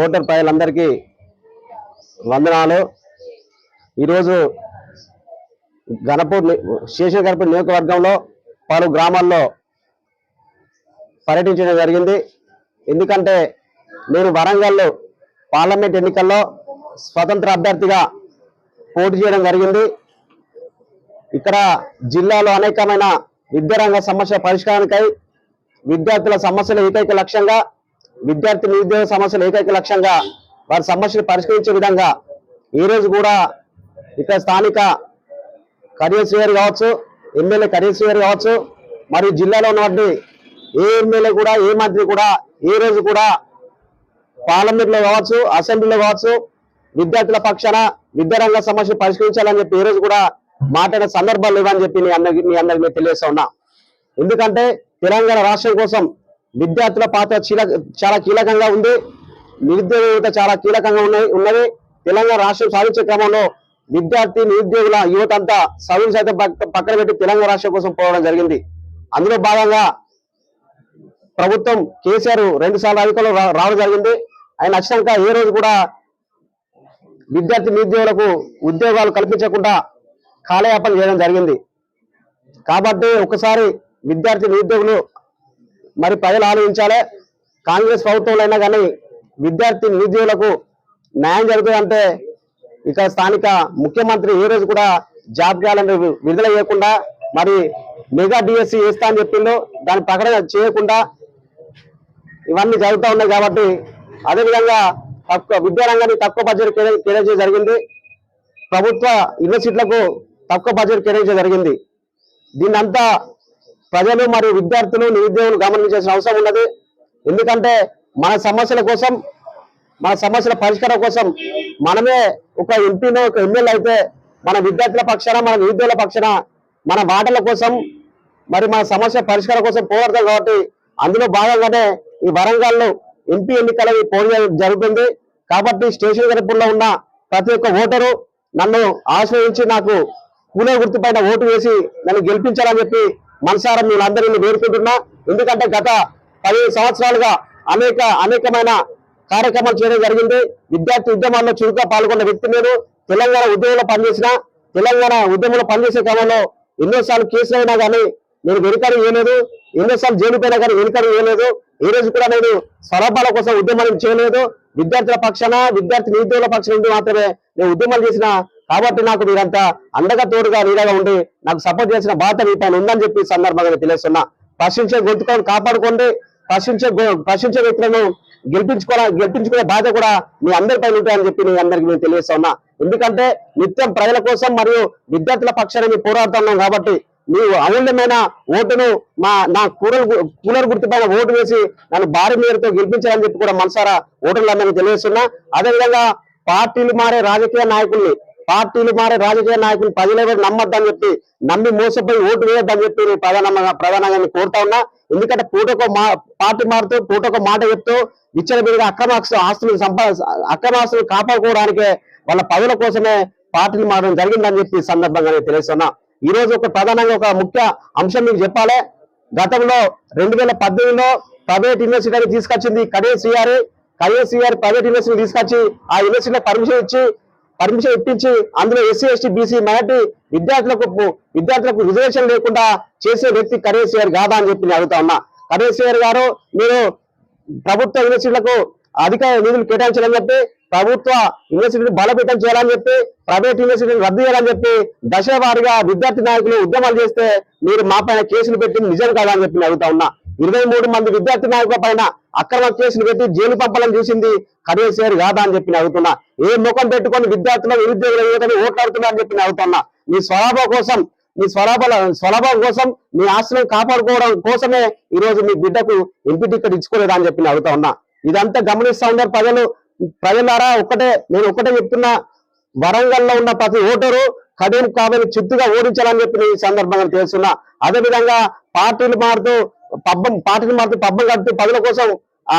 Voter ప్రజలందరికీ వందనాలు. ఈరోజు గణపూర్ శేషన్ గణపూర్ నియోజకవర్గంలో పలు గ్రామాల్లో పర్యటించడం జరిగింది. ఎందుకంటే నేను వరంగల్లో పార్లమెంట్ ఎన్నికల్లో స్వతంత్ర అభ్యర్థిగా పోటీ చేయడం జరిగింది. ఇక్కడ జిల్లాలో అనేకమైన విద్యారంగ సమస్య పరిష్కారానికై విద్యార్థుల సమస్యల ఏకైక లక్ష్యంగా విద్యార్థి నిరుద్యోగ సమస్యలు ఏకైక లక్ష్యంగా వారి సమస్యలు పరిష్కరించే విధంగా ఈ రోజు కూడా ఇక్కడ స్థానిక కరియర్ గారు కావచ్చు ఎమ్మెల్యే కరియర్ గారు కావచ్చు మరియు జిల్లాలో ఉన్నటువంటి ఏ ఎమ్మెల్యే కూడా ఏ మంత్రి కూడా ఏ రోజు కూడా పార్లమెంట్లో కావచ్చు అసెంబ్లీలో కావచ్చు విద్యార్థుల పక్షాన విద్యారంగ సమస్యలు పరిష్కరించాలని చెప్పి ఏ రోజు కూడా మాట్లాడే సందర్భాలు లేవని చెప్పి మీ అందరికి మీ అందరికి తెలియజేస్తా ఉన్నా. ఎందుకంటే తెలంగాణ రాష్ట్రం కోసం విద్యార్థుల పాత్ర చీల- చాలా కీలకంగా ఉంది. నిరుద్యోగ యువత చాలా కీలకంగా ఉన్నాయి ఉన్నది. తెలంగాణ రాష్ట్రం సాధించే క్రమంలో విద్యార్థి నిరుద్యోగుల యువత అంతా చదువులు సైతం పక్కన పెట్టి తెలంగాణ రాష్ట్రం కోసం పోవడం జరిగింది. అందులో భాగంగా ప్రభుత్వం కేసీఆర్ రెండు సార్లు అధికారులు రావడం జరిగింది. ఆయన వచ్చినాక ఏ రోజు కూడా విద్యార్థి నిరుద్యోగులకు ఉద్యోగాలు కల్పించకుండా కాలయాపన చేయడం జరిగింది. కాబట్టి ఒకసారి విద్యార్థి నిరుద్యోగులు మరి ప్రజలు ఆలోచించాలి. కాంగ్రెస్ ప్రభుత్వంలో అయినా కానీ విద్యార్థి నిరుద్యోగులకు న్యాయం జరుగుతుందంటే ఇక స్థానిక ముఖ్యమంత్రి ఏ రోజు కూడా జాబ్ క్యాలెండర్ విడుదల చేయకుండా మరి మెగా డిఎస్సి వేస్తా అని చెప్పిందో దాని ప్రకటన చేయకుండా ఇవన్నీ జరుగుతూ ఉన్నాయి కాబట్టి అదేవిధంగా తక్కువ విద్యారంగాన్ని తక్కువ బడ్జెట్ కేటాయించడం జరిగింది. ప్రభుత్వ యూనివర్సిటీలకు తక్కువ బడ్జెట్ కేటాయించడం జరిగింది. దీన్నంతా ప్రజలు మరియు విద్యార్థులు నిరుద్యోగులు గమనించాల్సిన అవసరం ఉన్నది. ఎందుకంటే మన సమస్యల కోసం మన సమస్యల పరిష్కారం కోసం మనమే ఒక ఎంపీనో ఒక ఎమ్మెల్యే అయితే మన విద్యార్థుల పక్షాన మన నిరుద్యోగుల పక్షాన మన మాటల కోసం మరి మన సమస్య పరిష్కారం కోసం పోరాడతాం కాబట్టి అందులో భాగంగానే ఈ వరంగల్లో ఎంపీ ఎన్నికల పోటీ జరుగుతుంది. కాబట్టి స్టేషన్ గడుపుల్లో ఉన్న ప్రతి ఒక్క ఓటరు నన్ను ఆశ్రయించి నాకు పూలే గుర్తుపైన ఓటు వేసి నన్ను గెలిపించాలని చెప్పి మనసారా మీరందరినీ వేడుకుంటున్నా. ఎందుకంటే గత పదిహేను సంవత్సరాలుగా అనేక అనేకమైన కార్యక్రమాలు చేయడం జరిగింది. విద్యార్థి ఉద్యమాల్లో చురుగ్గా పాల్గొన్న వ్యక్తి నేను. తెలంగాణ ఉద్యమంలో పనిచేసిన తెలంగాణ ఉద్యమంలో పనిచేసే క్రమంలో ఎన్నోసార్లు కేసులైనా కానీ నేను వెనుకడు వేయలేదు. ఎన్నోసార్లు జైలు పోయినా కానీ వెనుకడు వేయలేదు. ఈ రోజు కూడా నేను స్వరూపాల కోసం ఉద్యమం చేయలేదు. విద్యార్థుల పక్షాన విద్యార్థి నిరుద్యోగుల పక్షాన నుండి మాత్రమే నేను ఉద్యమాలు చేసిన కాబట్టి నాకు మీరంతా అండగా తోడుగా నీడగా ఉండి నాకు సపోర్ట్ చేసిన బాధ మీ పైన ఉందని చెప్పి సందర్భంగా తెలియస్తున్నా ప్రశ్నించే గొంతుకొని కాపాడుకోండి. ప్రశ్నించే ప్రశ్నించే వ్యక్తులను గెలిపించుకోవాలి గెలిపించుకునే బాధ కూడా మీ అందరిపై ఉంటాయని చెప్పి నేను అందరికి నేను తెలియజేస్తా ఉన్నా. ఎందుకంటే నిత్యం ప్రజల కోసం మరియు విద్యార్థుల పక్షాన్ని మేము పోరాడుతున్నాం కాబట్టి నీవు అమూల్యమైన ఓటును మా నా కూరలు కూలర్ గుర్తుపైన ఓటు వేసి నన్ను భారీ మేరతో గెలిపించాలని చెప్పి కూడా మనసారా ఓటర్లందరినీ తెలియజేస్తున్నా. అదేవిధంగా పార్టీలు మారే రాజకీయ నాయకుల్ని పార్టీలు మారే రాజకీయ నాయకులు ప్రజలు ఎవరు నమ్మొద్దని చెప్పి నమ్మి మోసపోయి ఓటు వేయొద్దని చెప్పి నేను ప్రధానంగా ప్రధానంగా కోరుతా ఉన్నా. ఎందుకంటే పూటకో మా పార్టీ మారుతూ పూటకో మాట చెప్తూ ఇచ్చిన మీద అక్రమ ఆస్తులు సంపా అక్రమ ఆస్తులు కాపాడుకోవడానికే వాళ్ళ పదవుల కోసమే పార్టీలు మారడం జరిగిందని చెప్పి సందర్భంగా నేను తెలుస్తున్నా ఈ రోజు ఒక ప్రధానంగా ఒక ముఖ్య అంశం మీకు చెప్పాలి. గతంలో రెండు వేల పద్దెనిమిదిలో ప్రైవేట్ యూనివర్సిటీ తీసుకొచ్చింది కడే సిఆర్ కడే సిఆర్ ప్రైవేట్ యూనివర్సిటీ తీసుకొచ్చి ఆ యూనివర్సిటీలో పర్మిషన్ ఇచ్చి పర్మిషన్ ఇప్పించి అందులో ఎస్సీ ఎస్టీ బీసీ మైనార్టీ విద్యార్థులకు విద్యార్థులకు రిజర్వేషన్ లేకుండా చేసే వ్యక్తి కరేశ్వర్ కాదా అని చెప్పి నేను అడుగుతా ఉన్నా. కరేశ్వర్ గారు మీరు ప్రభుత్వ యూనివర్సిటీలకు అధిక నిధులు కేటాయించాలని చెప్పి ప్రభుత్వ యూనివర్సిటీని బలోపేతం చేయాలని చెప్పి ప్రైవేట్ యూనివర్సిటీని రద్దు చేయాలని చెప్పి దశ విద్యార్థి నాయకులు ఉద్యమాలు చేస్తే మీరు మా పైన కేసులు పెట్టి నిజం కాదని చెప్పి అడుగుతా ఉన్నా. ఇరవై మూడు మంది విద్యార్థి నాయకుల పైన అక్రమ కేసులు పెట్టి జైలు పంపాలని చూసింది కరేసేరు కాదా అని చెప్పి అడుగుతున్నా. ఏ ముఖం పెట్టుకొని విద్యార్థులు నిరుద్యోగుల యువతని ఓట్లాడుతున్నా అని చెప్పి అడుగుతున్నా. నీ స్వలాభం కోసం నీ స్వలాభాల స్వలాభం కోసం నీ ఆస్తులను కాపాడుకోవడం కోసమే ఈ రోజు మీ బిడ్డకు ఎంపీ టికెట్ ఇచ్చుకోలేదా అని చెప్పి అడుగుతా ఉన్నా. ఇదంతా గమనిస్తా ఉన్నారు ప్రజలు. ప్రజలారా ఒకటే నేను ఒక్కటే చెప్తున్నా. వరంగల్లో ఉన్న ప్రతి ఓటరు కడియం కావ్యని చిత్తుగా ఓడించాలని చెప్పి నేను ఈ సందర్భంగా తెలుస్తున్నా. అదే విధంగా పార్టీలు మారుతూ పబ్బం పాటలు మారుతూ పబ్బం కడుతూ పదుల కోసం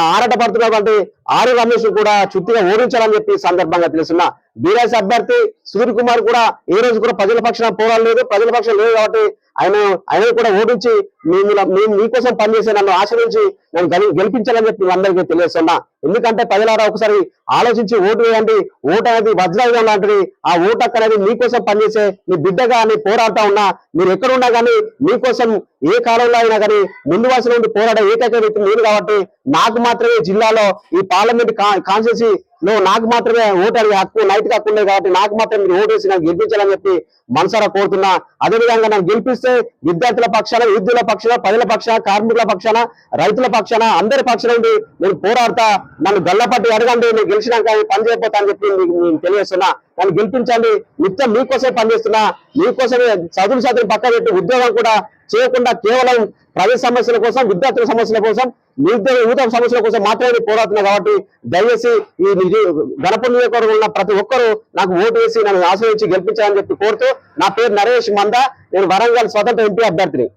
ఆరాట పడుతున్నటువంటి ఆరు రమేష్ కూడా చుట్టిగా ఓడించాలని చెప్పి సందర్భంగా తెలుసున్నా బీఆర్ఎస్ అభ్యర్థి సూర్య కుమార్ కూడా ఏ రోజు కూడా ప్రజల పక్షాన పోరాడలేదు. ప్రజల పక్షం లేదు కాబట్టి ఆయన ఆయన కూడా ఓడించి మేము మేము మీకోసం పనిచేసే నన్ను ఆశ్రయించి నన్ను గెలి- గెలిపించాలని చెప్పి అందరికీ తెలియజేస్తున్నా. ఎందుకంటే ప్రజలారా ఒకసారి ఆలోచించి ఓటు వేయండి. ఓటు అనేది వజ్రాయుధం లాంటిది. ఆ ఓటు హక్కు అనేది మీకోసం పనిచేసే మీ బిడ్డగా అని పోరాడుతా ఉన్నా. మీరు ఎక్కడున్నా కానీ మీకోసం ఏ కాలంలో అయినా కానీ ముందు వరుసలో ఉండి పోరాడే ఏకైక వ్యక్తి నేను కాబట్టి నాకు మాత్రమే జిల్లాలో ఈ పార్లమెంట్ కాన్స్టిట్యూన్సీ నువ్వు నాకు మాత్రమే ఓటు అడిగే హక్కు నైట్ హక్కు ఉన్నాయి కాబట్టి నాకు మాత్రం మీరు ఓటు వేసి నాకు గెలిపించాలని చెప్పి మనసారా కోరుతున్నా. అదేవిధంగా నన్ను గెలిపిస్తే విద్యార్థుల పక్షాన విద్యుల పక్షాన ప్రజల పక్షాన కార్మికుల పక్షాన రైతుల పక్షాన అందరి పక్షాన నేను పోరాడతా. నన్ను గల్లపట్టి అడగండి నేను గెలిచినాక పని చేయకపోతా అని చెప్పి నేను తెలియజేస్తున్నా. నన్ను గెలిపించండి. నిత్యం మీకోసమే పనిచేస్తున్నా. మీకోసమే చదువు చదువు పక్క పెట్టి ఉద్యోగం కూడా చేయకుండా కేవలం ప్రజల సమస్యల కోసం విద్యార్థుల సమస్యల కోసం నిరుద్యోగ యువత సమస్యల కోసం మాట్లాడి పోరాడుతున్నా కాబట్టి దయచేసి ఈ గణపతి నియోజకవర్గంలో ఉన్న ప్రతి ఒక్కరూ నాకు ఓటు వేసి నన్ను ఆశ్రయించి గెలిపించాలని చెప్పి కోరుతూ నా పేరు నరేష్ మంద నేను వరంగల్ స్వతంత్ర ఎంపీ అభ్యర్థిని.